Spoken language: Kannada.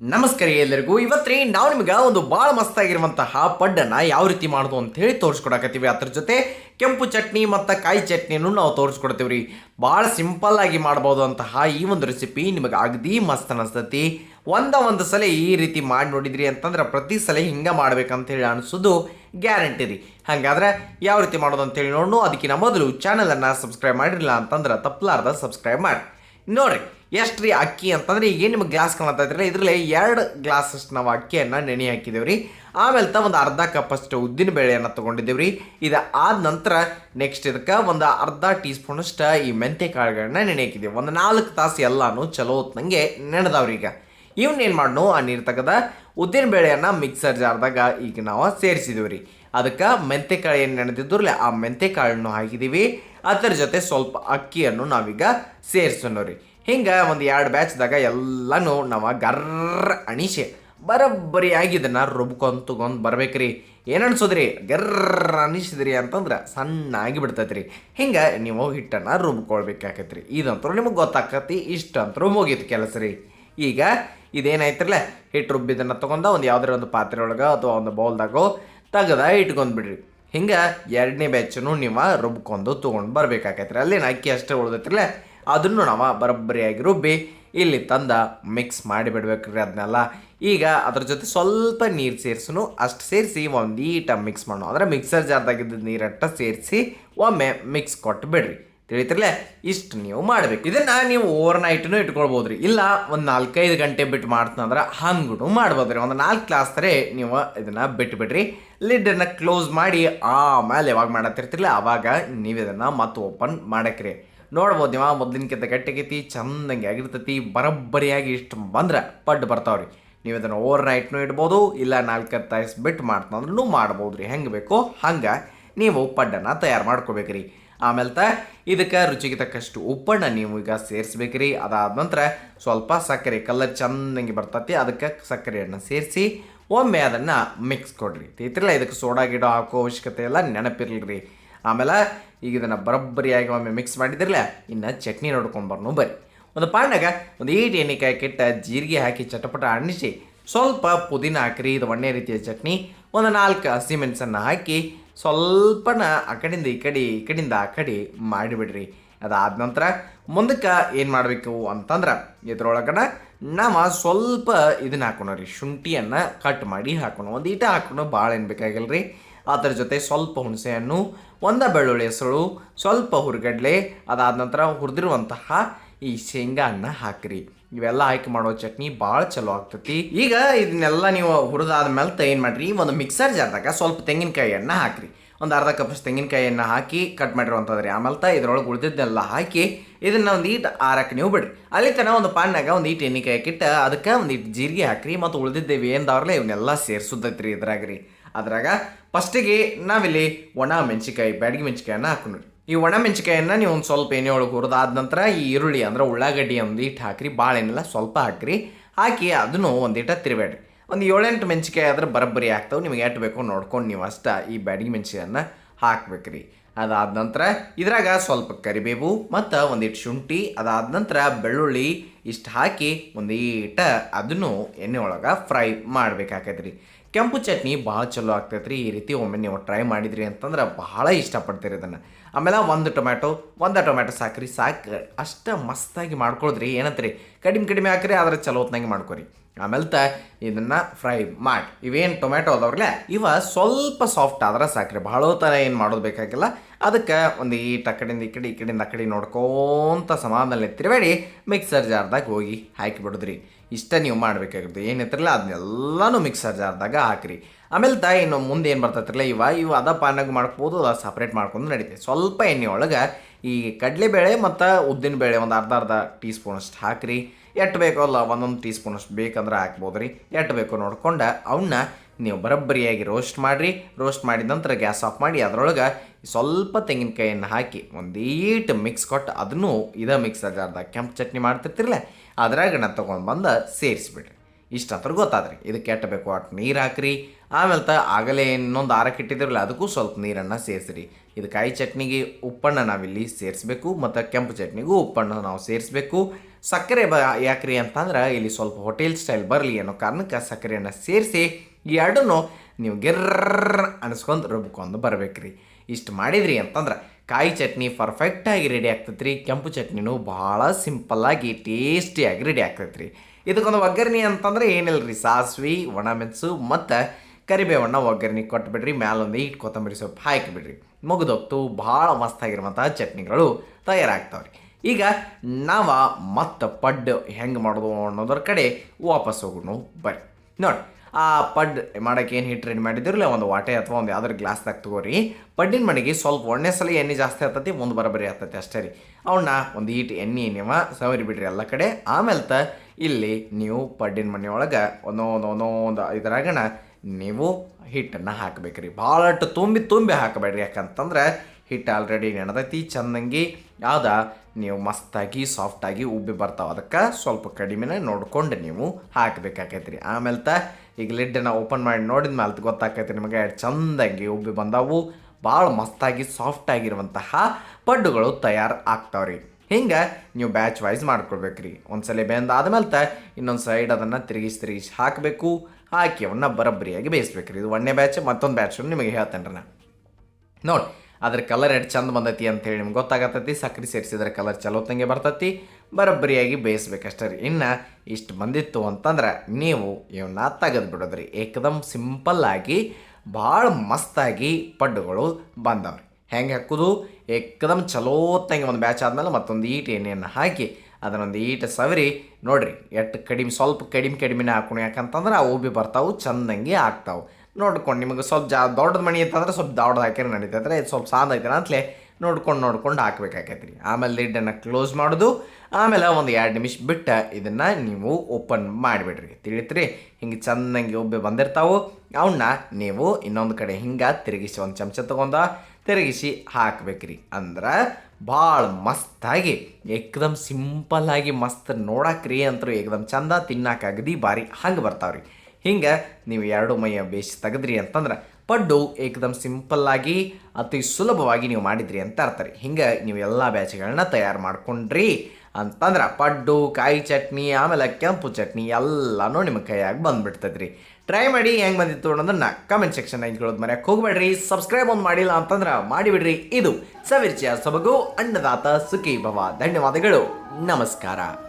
ನಮಸ್ಕಾರ ಎಲ್ಲರಿಗೂ. ಇವತ್ತ್ರಿ ನಾವು ನಿಮ್ಗೆ ಒಂದು ಭಾಳ ಮಸ್ತಾಗಿರುವಂತಹ ಪಡ್ಡನ್ನ ಯಾವ ರೀತಿ ಮಾಡೋದು ಅಂತ ಹೇಳಿ ತೋರಿಸ್ಕೊಡಕತ್ತೀವಿ. ಅದ್ರ ಜೊತೆ ಕೆಂಪು ಚಟ್ನಿ ಮತ್ತು ಕಾಯಿ ಚಟ್ನಿನೂ ನಾವು ತೋರಿಸ್ಕೊಡ್ತೀವಿ ರೀ ಭಾಳ ಸಿಂಪಲ್ ಆಗಿ ಮಾಡ್ಬೋದು ಅಂತಹ ಈ ಒಂದು ರೆಸಿಪಿ ನಿಮಗೆ ಅಗದಿ ಮಸ್ತ್ ಅನಿಸ್ತತಿ. ಒಂದ ಒಂದು ಸಲ ಈ ರೀತಿ ಮಾಡಿ ನೋಡಿದ್ರಿ ಅಂತಂದ್ರೆ ಪ್ರತಿ ಸಲ ಹಿಂಗೆ ಮಾಡ್ಬೇಕಂತ ಹೇಳಿ ಅನಿಸೋದು ಗ್ಯಾರಂಟಿ ರೀ. ಹಾಗಾದ್ರೆ ಯಾವ ರೀತಿ ಮಾಡೋದು ಅಂತೇಳಿ ನೋಡೋಣ ಅದಕ್ಕಿಂತ ಮೊದಲು ಚಾನಲನ್ನು ಸಬ್ಸ್ಕ್ರೈಬ್ ಮಾಡಿರಲಿಲ್ಲ ಅಂತಂದ್ರೆ ತಪ್ಪಲಾರ್ದ ಸಬ್ಸ್ಕ್ರೈಬ್ ಮಾಡಿ. ನೋಡ್ರಿ, ಎಷ್ಟು ರೀ ಅಕ್ಕಿ ಅಂತಂದ್ರೆ ಈಗ ನಿಮ್ಗೆ ಗ್ಲಾಸ್ ಕಾಣತ್ತೈತ್ರಲ್ಲ ಇದರಲ್ಲಿ ಎರಡು ಗ್ಲಾಸ್ ಅಷ್ಟು ನಾವು ಅಕ್ಕಿಯನ್ನು ನೆನೆ ಹಾಕಿದ್ದೇವೆ ಆಮೇಲೆ ತ ಒಂದು ಅರ್ಧ ಕಪ್ ಅಷ್ಟು ಉದ್ದಿನ ಬೇಳೆಯನ್ನು ತೊಗೊಂಡಿದ್ದೇವೆ ರೀ ಇದು ಆದ ನಂತರ ನೆಕ್ಸ್ಟ್ ಇದಕ್ಕೆ ಒಂದು ಅರ್ಧ ಟೀ ಸ್ಪೂನ್ ಅಷ್ಟು ಈ ಮೆಂತ್ಯ ಕಾಳುಗಳನ್ನ ನೆನೆ ಹಾಕಿದ್ದೇವೆ ಒಂದು ನಾಲ್ಕು ತಾಸು ಎಲ್ಲಾನು ಚಲೋ ಹೊತ್ನಂಗೆ ನೆನೆದವ್ರಿ ಈಗ. ಇವನ್ನ ಏನು ಮಾಡ್ನು, ಆ ನೀರು ತಗದ ಉದ್ದಿನ ಬೇಳೆಯನ್ನು ಮಿಕ್ಸರ್ ಜಾರ್ದಾಗ ಈಗ ನಾವು ಸೇರಿಸಿದ್ದೀವಿ ರೀ ಅದಕ್ಕೆ ಮೆಂತೆಕಾಳು ಏನು ನೆನೆದಿದ್ರಲ್ಲ ಆ ಮೆಂತೆಕಾಳನ್ನು ಹಾಕಿದ್ದೀವಿ ಅದರ ಜೊತೆ ಸ್ವಲ್ಪ ಅಕ್ಕಿಯನ್ನು ನಾವೀಗ ಸೇರಿಸೋಣ ರೀ ಹಿಂಗೆ ಒಂದು ಎರಡು ಬ್ಯಾಚ್ದಾಗ ಎಲ್ಲನೂ ನಾವು ಗರ್ರ ಅಣಿಸೆ ಬರೋಬ್ಬರಿಯಾಗಿ ಇದನ್ನು ರುಬ್ಕೊಂಡ್ ತಗೊಂಡು ಬರ್ಬೇಕ್ರಿ. ಏನು ಗರ್ರ ಅನಿಸಿದ್ರಿ ಅಂತಂದ್ರೆ ಸಣ್ಣಾಗಿ ಬಿಡ್ತೈತ್ರಿ. ಹಿಂಗೆ ನೀವು ಹಿಟ್ಟನ್ನು ರುಬ್ಕೊಳ್ಬೇಕಾಕೈತ್ರಿ. ಇದಂತರೂ ನಿಮಗೆ ಗೊತ್ತಾಕತಿ ಇಷ್ಟಂತರೂ ಮುಗೀತು ಕೆಲಸ ರೀ ಈಗ ಇದೇನಾಯ್ತಿರಲ್ಲ ಹಿಟ್ಟು ರುಬ್ಬಿದ್ದನ್ನು ತೊಗೊಂಡ ಒಂದು ಯಾವುದೇ ಒಂದು ಪಾತ್ರೆ ಒಳಗೆ ಅಥವಾ ಒಂದು ಬೌಲ್ದಾಗೋ ತೆಗೆದ ಇಟ್ಕೊಂಡ್ಬಿಡ್ರಿ ಹಿಂಗೆ ಎರಡನೇ ಬ್ಯಾಚನ್ನು ನೀವು ರುಬ್ಕೊಂಡು ತೊಗೊಂಡು ಬರ್ಬೇಕಾಕೈತ್ರಿ ಅಲ್ಲೇನು ಅಕ್ಕಿ ಅಷ್ಟೇ ಉಳ್ದೈತ್ರಲ್ಲ ಅದನ್ನು ನಾವು ಬರೋಬ್ಬರಿಯಾಗಿ ರುಬ್ಬಿ ಇಲ್ಲಿ ತಂದ ಮಿಕ್ಸ್ ಮಾಡಿ ಬಿಡ್ಬೇಕ್ರಿ ಅದನ್ನೆಲ್ಲ ಈಗ ಅದ್ರ ಜೊತೆ ಸ್ವಲ್ಪ ನೀರು ಸೇರಿಸು ಅಷ್ಟು ಸೇರಿಸಿ ಒಂದು ಈಟ ಮಿಕ್ಸ್ ಮಾಡೋಣ ಅಂದರೆ ಮಿಕ್ಸರ್ ಜಾರ್ದಾಗಿದ್ದ ನೀರಟ್ಟ ಸೇರಿಸಿ ಒಮ್ಮೆ ಮಿಕ್ಸ್ ಕೊಟ್ಟು ಬಿಡ್ರಿ ತಿಳಿತಿರ್ಲೆ ಇಷ್ಟು ನೀವು ಮಾಡಬೇಕು. ಇದನ್ನ ನೀವು ಓವರ್ ನೈಟ್ನೂ ಇಟ್ಕೊಳ್ಬೋದು ರೀ ಇಲ್ಲ, ಒಂದು ನಾಲ್ಕೈದು ಗಂಟೆ ಬಿಟ್ಟು ಮಾಡ್ತಂದ್ರೆ ಹಂಗೂ ಮಾಡ್ಬೋದು ರೀ ಒಂದು ನಾಲ್ಕು ಕ್ಲಾಸ್ ಥರ ನೀವು ಇದನ್ನ ಬಿಟ್ಬಿಡ್ರಿ. ಲಿಡ್ಡನ್ನು ಕ್ಲೋಸ್ ಮಾಡಿ, ಆಮೇಲೆ ಯಾವಾಗ ಮಾಡತ್ತಿರ್ತಿರ್ಲ ಆವಾಗ ನೀವು ಇದನ್ನು ಮತ್ತೆ ಓಪನ್ ಮಾಡಕ್ರಿ. ನೋಡ್ಬೋದು ನೀವು ಮೊದಲಿನಕ್ಕಿಂತ ಗಟ್ಟಿಗೈತಿ, ಚಂದಂಗೆ ಆಗಿರ್ತೈತಿ, ಬರೋಬ್ಬರಿಯಾಗಿ ಇಷ್ಟು ಬಂದ್ರೆ ಪಡ್ಡು ಬರ್ತಾವ್ರಿ. ನೀವು ಇದನ್ನು ಓವರ್ ನೈಟ್ನೂ ಇಡ್ಬೋದು, ಇಲ್ಲ ನಾಲ್ಕತ್ತು ತಾಸು ಬಿಟ್ಟು ಮಾಡ್ತಂದ್ರೂ ಮಾಡ್ಬೋದು ರೀ ಹೆಂಗೆ ಬೇಕೋ ಹಂಗೆ ನೀವು ಪಡ್ಡನ್ನು ತಯಾರು ಮಾಡ್ಕೋಬೇಕ್ರಿ. ಆಮೇಲೆ ತ ಇದಕ್ಕೆ ರುಚಿಗೆ ತಕ್ಕಷ್ಟು ಉಪ್ಪನ್ನು ನೀವು ಈಗ ಸೇರಿಸ್ಬೇಕ್ರಿ. ಅದಾದ ನಂತರ ಸ್ವಲ್ಪ ಸಕ್ಕರೆ ಕಲರ್ ಚೆನ್ನಾಗಿ ಬರ್ತತಿ, ಅದಕ್ಕೆ ಸಕ್ಕರೆಯನ್ನು ಸೇರಿಸಿ ಒಮ್ಮೆ ಅದನ್ನು ಮಿಕ್ಸ್ ಕೊಡ್ರಿ. ತಿತ್ರಲ್ಲ ಇದಕ್ಕೆ ಸೋಡಾ ಗಿಡ ಹಾಕೋ ಅವಶ್ಯಕತೆ ಎಲ್ಲ ನೆನಪಿರ್ಲಿ ಆಮೇಲೆ ಈಗ ಇದನ್ನು ಬರೋಬ್ಬರಿಯಾಗಿ ಒಮ್ಮೆ ಮಿಕ್ಸ್ ಮಾಡಿದ್ರಲ್ಲ, ಇನ್ನು ಚಟ್ನಿ ನೋಡ್ಕೊಂಡು ಬರ್ನು ಬರ್ರಿ. ಒಂದು ಪಾಂಡಾಗ ಒಂದು ಈಟು ಎಣ್ಣೆಕಾಯಿ ಕೆಟ್ಟ ಜೀರಿಗೆ ಹಾಕಿ ಚಟಪಟ ಅಣಿಸಿ ಸ್ವಲ್ಪ ಪುದೀನ ಹಾಕ್ರಿ. ಇದು ಒಣ್ಣೆ ರೀತಿಯ ಚಟ್ನಿ. ಒಂದು ನಾಲ್ಕು ಹಸಿಮೆಣಸನ್ನು ಹಾಕಿ ಸ್ವಲ್ಪನ ಆ ಕಡೆಯಿಂದ ಈ ಕಡೆ, ಈ ಕಡೆಯಿಂದ ಆ ಕಡೆ ಮಾಡಿಬಿಡ್ರಿ. ಅದಾದ ನಂತರ ಮುಂದಕ್ಕೆ ಏನು ಮಾಡಬೇಕು ಅಂತಂದ್ರೆ ಇದ್ರೊಳಗನ ನಾವು ಸ್ವಲ್ಪ ಇದನ್ನ ಹಾಕೋಣ ರೀ ಶುಂಠಿಯನ್ನು ಕಟ್ ಮಾಡಿ ಹಾಕೋಣ, ಒಂದು ಈಟ ಹಾಕೋಣ ಭಾಳ ಏನು ಬೇಕಾಗಿಲ್ಲ ರೀ ಅದರ ಜೊತೆ ಸ್ವಲ್ಪ ಹುಣಸೆಹಣ್ಣು, ಒಂದ ಬೆಳ್ಳುಳ್ಳಿ ಹೆಸರು, ಸ್ವಲ್ಪ ಹುರ್ಗಡ್ಲೆ, ಅದಾದ ನಂತರ ಹುರಿದಿರುವಂತಹ ಈ ಶೇಂಗಾ ಅನ್ನ ಹಾಕ್ರಿ. ಇವೆಲ್ಲ ಹಾಕಿ ಮಾಡೋ ಚಟ್ನಿ ಭಾಳ ಚಲೋ ಆಗ್ತೈತಿ. ಈಗ ಇದನ್ನೆಲ್ಲ ನೀವು ಹುರಿದಾದ್ಮೇಲೆ ಏನು ಮಾಡ್ರಿ? ಒಂದು ಮಿಕ್ಸರ್ ಜಾರ್ದಾಗ ಸ್ವಲ್ಪ ತೆಂಗಿನಕಾಯಿಯನ್ನ ಹಾಕ್ರಿ. ಒಂದು ಅರ್ಧ ಕಪ್ ತೆಂಗಿನಕಾಯಿಯನ್ನು ಹಾಕಿ ಕಟ್ ಮಾಡಿರುವಂಥದ್ರಿ. ಆಮೇಲೆ ತ ಇದ್ರೊಳಗೆ ಉಳಿದಿದ್ದೆಲ್ಲ ಹಾಕಿ ಇದನ್ನ ಒಂದು ಈಟ್ ಆರಕ್ಕೆ ನೀವು ಬಿಡ್ರಿ. ಅಲ್ಲಿ ತನಕ ಒಂದು ಪಾನ್ನಾಗ ಒಂದು ಈಟ್ ಎಣ್ಣೆಕಾಯಿ ಹಾಕಿಟ್ಟ ಅದಕ್ಕೆ ಒಂದು ಈಟ್ ಜೀರಿಗೆ ಹಾಕ್ರಿ ಮತ್ತು ಉಳಿದಿದ್ದೇವೆ ಏನ್ದವ್ರಲ್ಲ ಇವನ್ನೆಲ್ಲ ಸೇರಿಸುದೈತ್ರಿ ಇದ್ರಾಗ ರೀ ಅದ್ರಾಗ ಫಸ್ಟಿಗೆ ನಾವಿಲ್ಲಿ ಒಣ ಮೆಣಸಿಕಾಯಿ ಬ್ಯಾಡಗಿ ಮೆಣಸಿಕಾಯನ್ನು ಹಾಕೊಂಡ್ರಿ ಈ ಒಣ ಮೆಣಸಿಕಾಯನ್ನ ನೀವು ಒಂದು ಸ್ವಲ್ಪ ಎಣ್ಣೆ ಒಳಗೆ ಹುರಿದಾದ ನಂತರ ಈ ಈರುಳ್ಳಿ ಅಂದ್ರೆ ಉಳ್ಳಾಗಡ್ಡಿ ಒಂದು ಹಾಕಿರಿ ಭಾಳ ಸ್ವಲ್ಪ ಹಾಕ್ರಿ. ಹಾಕಿ ಅದನ್ನು ಒಂದಿಟ ತಿರುಬೇಡ್ರಿ ಒಂದು ಏಳೆಂಟು ಮೆಣಸಿಕಾಯಿ ಆದ್ರೆ ಬರಬ್ಬರಿ ಆಗ್ತಾವೆ, ನಿಮಗೆ ಎಷ್ಟು ಬೇಕೋ ನೋಡ್ಕೊಂಡು ನೀವು ಅಷ್ಟ ಈ ಬ್ಯಾಡಗಿ ಮೆಣಸಿಗೆಯನ್ನು ಹಾಕ್ಬೇಕ್ರಿ. ಅದಾದ ನಂತರ ಇದ್ರಾಗ ಸ್ವಲ್ಪ ಕರಿಬೇವು ಮತ್ತು ಒಂದಿಟ್ಟು ಶುಂಠಿ, ಅದಾದ ನಂತರ ಬೆಳ್ಳುಳ್ಳಿ ಇಷ್ಟು ಹಾಕಿ ಒಂದೀಟ ಅದನ್ನು ಎಣ್ಣೆ ಒಳಗೆ ಫ್ರೈ ಮಾಡ್ಬೇಕಾಕೈತ್ರಿ. ಕೆಂಪು ಚಟ್ನಿ ಭಾಳ ಚಲೋ ಆಗ್ತೈತೆ ರೀ ಈ ರೀತಿ ಒಮ್ಮೆ ನೀವು ಟ್ರೈ ಮಾಡಿದ್ರಿ ಅಂತಂದ್ರೆ ಭಾಳ ಇಷ್ಟಪಡ್ತೀರಿ ಇದನ್ನು. ಆಮೇಲೆ ಒಂದು ಟೊಮ್ಯಾಟೊ ಒಂದು ಟೊಮ್ಯಾಟೊ ಸಾಕ್ರಿ. ಸಾಕು ಅಷ್ಟು ಮಸ್ತಾಗಿ ಮಾಡ್ಕೊಳ್ದ್ರಿ. ಏನಂತ್ರಿ? ಕಡಿಮೆ ಕಡಿಮೆ ಹಾಕ್ರಿ, ಆದರೆ ಚಲೋ ಮಾಡ್ಕೊರಿ. ಆಮೇಲೆ ಇದನ್ನು ಫ್ರೈ ಮಾಡಿ. ಇವೇನು ಟೊಮ್ಯಾಟೊ ಅದಾವ್ರಲ್ಲ, ಇವ ಸ್ವಲ್ಪ ಸಾಫ್ಟ್ ಆದ್ರೆ ಸಾಕ್ರಿ. ಭಾಳ ಥರ ಏನು ಮಾಡೋದು ಬೇಕಾಗಿಲ್ಲ. ಅದಕ್ಕೆ ಒಂದು ಈಟ್ ಆ ಕಡೆಯಿಂದ ಈ ಕಡೆ, ಈ ಕಡೆಯಿಂದ ಆ ಕಡೆ ನೋಡ್ಕೊಂತ ಸಮಾಧಾನ ತಿರುಗಾಡಿ ಮಿಕ್ಸರ್ ಜಾರ್ದಾಗ ಹೋಗಿ ಹಾಕಿ ಬಿಡೋದ್ರಿ. ಇಷ್ಟ ನೀವು ಮಾಡಬೇಕಾಗುತ್ತೆ ಏನಿತ್ತಿರಲ್ಲ ಅದನ್ನೆಲ್ಲನೂ ಮಿಕ್ಸರ್ ಜಾರ್ದಾಗ ಹಾಕ್ರಿ. ಆಮೇಲೆ ತಾಯಿ ಇನ್ನು ಮುಂದೆ ಏನು ಬರ್ತೈತಿರಲ್ಲ, ಇವ, ಇವು ಅದ ಪಾನಾಗ ಮಾಡ್ಬೋದು ಅದು ಸಪ್ರೇಟ್ ಮಾಡ್ಕೊಂಡು ನಡೀತೈತೆ ಸ್ವಲ್ಪ ಎಣ್ಣೆ ಒಳಗೆ ಈ ಕಡಲೆಬೇಳೆ ಮತ್ತು ಉದ್ದಿನಬೇಳೆ ಒಂದು ಅರ್ಧ ಅರ್ಧ ಟೀ ಸ್ಪೂನಷ್ಟು ಹಾಕ್ರಿ. ಎಟ್ಟು ಬೇಕೋ ಅಲ್ಲ, ಒಂದೊಂದು ಟೀ ಸ್ಪೂನಷ್ಟು ಬೇಕಂದ್ರೆ ಹಾಕ್ಬೋದು ರೀ ಎಟ್ಟು ಬೇಕೋ ನೋಡ್ಕೊಂಡು ಅವನ್ನ ನೀವು ಬರೋಬ್ಬರಿಯಾಗಿ ರೋಸ್ಟ್ ಮಾಡಿರಿ. ರೋಸ್ಟ್ ಮಾಡಿದ ನಂತರ ಗ್ಯಾಸ್ ಆಫ್ ಮಾಡಿ ಅದರೊಳಗೆ ಸ್ವಲ್ಪ ತೆಂಗಿನಕಾಯಿಯನ್ನು ಹಾಕಿ ಒಂದೀಟ್ ಮಿಕ್ಸ್ ಕೊಟ್ಟು ಅದನ್ನು ಇದ ಮಿಕ್ಸ್ ಜಾರ್ದಾಗ ಕೆಂಪು ಚಟ್ನಿ ಮಾಡ್ತಿರ್ತಿರಲ್ಲ ಅದ್ರಾಗ ನಾನು ತೊಗೊಂಡು ಬಂದು ಸೇರಿಸ್ಬಿಡ್ರಿ. ಇಷ್ಟಂತ್ರ ಗೊತ್ತಾದ್ರಿ, ಇದಕ್ಕೆ ಎಟ್ಟಬೇಕು ಅಷ್ಟು ನೀರು ಹಾಕ್ರಿ. ಆಮೇಲೆ ತ ಆಗಲೇ ಇನ್ನೊಂದು ಆರಕ್ಕೆ ಇಟ್ಟಿದ್ರಲ್ಲ ಅದಕ್ಕೂ ಸ್ವಲ್ಪ ನೀರನ್ನು ಸೇರಿಸ್ರಿ. ಇದು ಕಾಯಿ ಚಟ್ನಿಗೆ ಉಪ್ಪನ್ನು ನಾವಿಲ್ಲಿ ಸೇರಿಸ್ಬೇಕು, ಮತ್ತು ಕೆಂಪು ಚಟ್ನಿಗೂ ಉಪ್ಪನ್ನು ನಾವು ಸೇರಿಸ್ಬೇಕು. ಸಕ್ಕರೆ ಬ ಯಾಕ್ರಿ ಅಂತಂದ್ರೆ, ಇಲ್ಲಿ ಸ್ವಲ್ಪ ಹೋಟೆಲ್ ಸ್ಟೈಲ್ ಬರಲಿ ಅನ್ನೋ ಕಾರಣಕ್ಕೆ ಸಕ್ಕರೆಯನ್ನು ಸೇರಿಸಿ, ಈ ಎರಡನ್ನೂ ನೀವು ಗೆರ್ರ ಅನಿಸ್ಕೊಂಡು ರುಬ್ಕೊಂಡು ಬರ್ಬೇಕ್ರಿ. ಇಷ್ಟು ಮಾಡಿದ್ರಿ ಅಂತಂದ್ರೆ, ಕಾಯಿ ಚಟ್ನಿ ಪರ್ಫೆಕ್ಟಾಗಿ ರೆಡಿ ಆಗ್ತೈತೆ ರೀ ಕೆಂಪು ಚಟ್ನಿನೂ ಭಾಳ ಸಿಂಪಲ್ಲಾಗಿ ಟೇಸ್ಟಿಯಾಗಿ ರೆಡಿ ಆಗ್ತೈತೆ ರೀ ಇದಕ್ಕೊಂದು ಒಗ್ಗರಣೆ ಅಂತಂದ್ರೆ ಏನಿಲ್ಲ ರೀ ಸಾಸ್ವಿ ಒಣಮೆಣಸು ಮತ್ತು ಕರಿಬೇವಣ್ಣ, ಒಗ್ಗರಣೆ ಕೊಟ್ಬಿಡ್ರಿ, ಮ್ಯಾಲೊಂದು ಇಟ್ಟು ಕೊತ್ತಂಬರಿ ಸೊಪ್ಪು ಹಾಕಿಬಿಡ್ರಿ. ಮುಗಿದೊತ್ತು ಭಾಳ ಮಸ್ತಾಗಿರುವಂತಹ ಚಟ್ನಿಗಳು ತಯಾರಾಗ್ತಾವ್ರಿ. ಈಗ ನಾವು ಮತ್ತೆ ಪಡ್ಡು ಹೆಂಗೆ ಮಾಡೋದು ಅನ್ನೋದ್ರ ಕಡೆ ವಾಪಸ್ ಹೋಗೋಣ, ಬರ್ರಿ. ನೋಡಿ, ಆ ಪಡ್ ಮಾಡೋಕೆ ಏನು ಹಿಟ್ಟು ರೆಡಿ ಮಾಡಿದಿರಲ್ಲ ಒಂದು ವಾಟೆ ಅಥವಾ ಒಂದು ಯಾವ್ದಾರು ಗ್ಲಾಸ್ದಾಗ ತಗೋರಿ. ಪಡ್ಡಿನ ಮನೆಗೆ ಸ್ವಲ್ಪ ಒಣ್ಣೆ ಸಲ ಎಣ್ಣೆ ಜಾಸ್ತಿ ಆಗ್ತತಿ, ಮುಂದೆ ಬರಬರಿ ಆಗ್ತತಿ ಅಷ್ಟೇ ರೀ. ಅವನ್ನ ಒಂದು ಈಟ್ ಎಣ್ಣೆ ನೀವು ಸವರಿ ಬಿಡ್ರಿ ಎಲ್ಲ ಕಡೆ. ಆಮೇಲೆ ತ ಇಲ್ಲಿ ನೀವು ಪಡ್ಡಿನ ಮನೆಯೊಳಗೆ ಒಂದೊಂದು ಒಂದೊಂದು ಇದರಾಗಣ ನೀವು ಹಿಟ್ಟನ್ನು ಹಾಕಬೇಕ್ರಿ. ಭಾಳಷ್ಟು ತುಂಬಿ ತುಂಬಿ ಹಾಕಬೇಡ್ರಿ. ಯಾಕಂತಂದ್ರೆ ಹಿಟ್ಟು ಆಲ್ರೆಡಿ ನೆನೆದೈತಿ ಚಂದಂಗಿ ಆದ ನೀವು ಮಸ್ತಾಗಿ ಸಾಫ್ಟಾಗಿ ಉಬ್ಬಿ ಬರ್ತಾವೆ. ಅದಕ್ಕೆ ಸ್ವಲ್ಪ ಕಡಿಮೆನೇ ನೋಡ್ಕೊಂಡು ನೀವು ಹಾಕಬೇಕಾಕೈತಿ ರೀ ಆಮೇಲೆ ತ ಈಗ ಲಿಡ್ಡನ್ನು ಓಪನ್ ಮಾಡಿ ನೋಡಿದ ಮೇಲೆ ಗೊತ್ತಾಕೈತಿ ನಿಮಗೆ. ಚಂದಂಗಿ ಉಬ್ಬಿ ಬಂದಾವು. ಭಾಳ ಮಸ್ತಾಗಿ ಸಾಫ್ಟಾಗಿರುವಂತಹ ಪಡ್ಡುಗಳು ತಯಾರು ಆಗ್ತಾವ್ರಿ. ಹಿಂಗೆ ನೀವು ಬ್ಯಾಚ್ ವೈಸ್ ಮಾಡ್ಕೊಳ್ಬೇಕ್ರಿ. ಒಂದ್ಸಲ ಬೆಂದ ಆದಮೇಲೆ ತ ಇನ್ನೊಂದು ಸೈಡ್ ಅದನ್ನು ತಿರುಗಿಸಿ ತಿರುಗಿಸಿ ಹಾಕಬೇಕು. ಹಾಕಿ ಅವನ್ನ ಬರಬ್ಬರಿಯಾಗಿ ಬೇಯಿಸ್ಬೇಕ್ರಿ. ಇದು ಒಂದನೇ ಬ್ಯಾಚ್ ಮತ್ತೊಂದು ಬ್ಯಾಚ್ ನಿಮಗೆ ಹೇಳ್ತೇನೆ ನಾ. ನೋಡಿ, ಅದ್ರ ಕಲರ್ ಎಷ್ಟು ಚಂದ ಬಂದೈತಿ ಅಂತೇಳಿ ನಿಮ್ಗೆ ಗೊತ್ತಾಗತ್ತೈತಿ ಸಕ್ರೆ ಸೇರಿಸಿದ್ರೆ ಕಲರ್ ಚಲೋತ್ತಂಗೆ ಬರ್ತೈತಿ. ಬರಬ್ಬರಿಯಾಗಿ ಬೇಯಿಸ್ಬೇಕಷ್ಟೇ ರೀ. ಇನ್ನು ಇಷ್ಟು ಬಂದಿತ್ತು ಅಂತಂದ್ರೆ ನೀವು ಇವನ್ನ ತೆಗೆದು ಬಿಡೋದ್ರಿ. ಏಕದಮ್ ಸಿಂಪಲ್ಲಾಗಿ ಭಾಳ ಮಸ್ತಾಗಿ ಪಡ್ಡುಗಳು ಬಂದವ್ರಿ. ಹೆಂಗೆ ಹಾಕೋದು? ಏಕದಮ್ ಚಲೋತ್ತಂಗೆ ಒಂದು ಬ್ಯಾಚ್ ಆದಮೇಲೆ ಮತ್ತೊಂದು ಈಟ್ ಎಣ್ಣೆಯನ್ನು ಹಾಕಿ ಅದನ್ನೊಂದು ಈಟ ಸವರಿ, ನೋಡ್ರಿ ಎಷ್ಟು ಕಡಿಮೆ, ಸ್ವಲ್ಪ ಕಡಿಮೆ ಕಡಿಮೆನೇ ಹಾಕೊಂಡು ಯಾಕಂತಂದ್ರೆ ಆ ಬಿ ಬರ್ತಾವೆ, ಚಂದಂಗೆ ಆಗ್ತಾವೆ ನೋಡ್ಕೊಂಡು ನಿಮಗೆ ಸ್ವಲ್ಪ ಜಾ, ದೊಡ್ಡದ ಮಣಿ ಅಂತಂದ್ರೆ ಸ್ವಲ್ಪ ದೊಡ್ಡದು ಹಾಕಿದ್ರೆ ನಡೀತೈತೆ. ಇದು ಸ್ವಲ್ಪ ಸಾಂದ್ ಐತೆ ಅಂತಲೇ ನೋಡ್ಕೊಂಡು ನೋಡ್ಕೊಂಡು ಹಾಕ್ಬೇಕಾಕೈತಿ ಆಮೇಲೆ ಲಿಡ್ಡನ್ನು ಕ್ಲೋಸ್ ಮಾಡೋದು. ಆಮೇಲೆ ಒಂದು ಎರಡು ನಿಮಿಷ ಬಿಟ್ಟು ಇದನ್ನು ನೀವು ಓಪನ್ ಮಾಡಿಬಿಡ್ರಿ. ತಿಳಿತ್ರಿ, ಹಿಂಗೆ ಚಂದಂಗೆ ಒಬ್ಬೆ ಬಂದಿರ್ತಾವೆ. ಅವನ್ನ ನೀವು ಇನ್ನೊಂದು ಕಡೆ ಹಿಂಗೆ ತಿರುಗಿಸಿ, ಒಂದು ಚಮಚ ತೊಗೊಂಡ ತಿರುಗಿಸಿ ಹಾಕ್ಬೇಕ್ರಿ. ಅಂದ್ರೆ ಭಾಳ ಮಸ್ತಾಗಿ ಏಕದಮ್ ಸಿಂಪಲ್ಲಾಗಿ ಮಸ್ತ್ ನೋಡಕ್ರಿ ಅಂತೂ ಏಕ್ದಮ್ ಚಂದ ತಿನ್ನಕ್ಕೆ ಅಗದಿ ಭಾರಿ ಹಂಗೆ ಬರ್ತಾವ್ರಿ. ಹಿಂಗೆ ನೀವು ಎರಡು ಮೈಯ ಬೇಯಿಸಿ ತೆಗೆದ್ರಿ ಅಂತಂದ್ರೆ ಪಡ್ಡು ಏಕದಮ್ ಸಿಂಪಲ್ಲಾಗಿ ಅತಿ ಸುಲಭವಾಗಿ ನೀವು ಮಾಡಿದ್ರಿ ಅಂತ ಅರ್ಥ ರೀ. ಹಿಂಗೆ ನೀವು ಎಲ್ಲ ಬ್ಯಾಚ್ಗಳನ್ನ ತಯಾರು ಮಾಡ್ಕೊಂಡ್ರಿ. ಅಂತಂದ್ರೆ ಪಡ್ಡು, ಕಾಯಿ ಚಟ್ನಿ, ಆಮೇಲೆ ಕೆಂಪು ಚಟ್ನಿ ಎಲ್ಲನೂ ನಿಮ್ಮ ಕೈಯಾಗಿ ಬಂದ್ಬಿಡ್ತೈತೆ ರೀ ಟ್ರೈ ಮಾಡಿ ಹೆಂಗೆ ಬಂದಿತ್ತು ಅನ್ನೋದನ್ನ ಕಮೆಂಟ್ ಸೆಕ್ಷನ್ ಕೇಳೋದು ಮನೆ ಹೋಗ್ಬೇಡ್ರಿ. ಸಬ್ಸ್ಕ್ರೈಬ್ ಒಂದು ಮಾಡಿಲ್ಲ ಅಂತಂದ್ರೆ ಮಾಡಿಬಿಡ್ರಿ. ಇದು ಸವಿರ್ಚಿಯ ಸೊಬಗು, ಅನ್ನದಾತ ಸುಖಿ ಭವ ಧನ್ಯವಾದಗಳು. ನಮಸ್ಕಾರ.